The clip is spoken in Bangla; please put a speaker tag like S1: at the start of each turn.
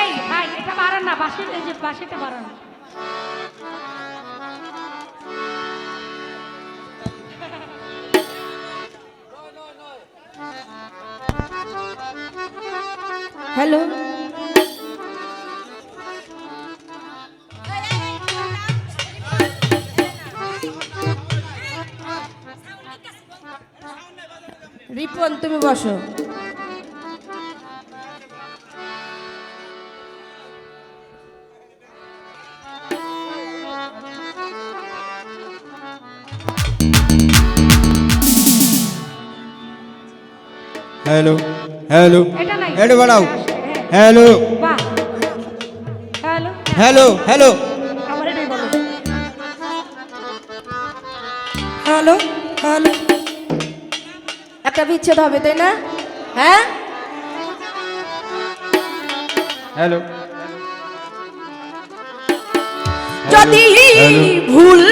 S1: এই ভাই এটা বাড়ান না এই যে বাসিটা বাড়ান।
S2: হ্যালো। রিপন তুমি বসো।
S3: Hello hello.
S1: এটা নাই।
S3: বাড়াও। Hello.
S1: Hello.
S3: Hello hello.
S2: Hello hello. একটা বিচ্ছেদ হবে তাই না? হ্যাঁ?
S3: হ্যালো।
S2: যদি। ভুল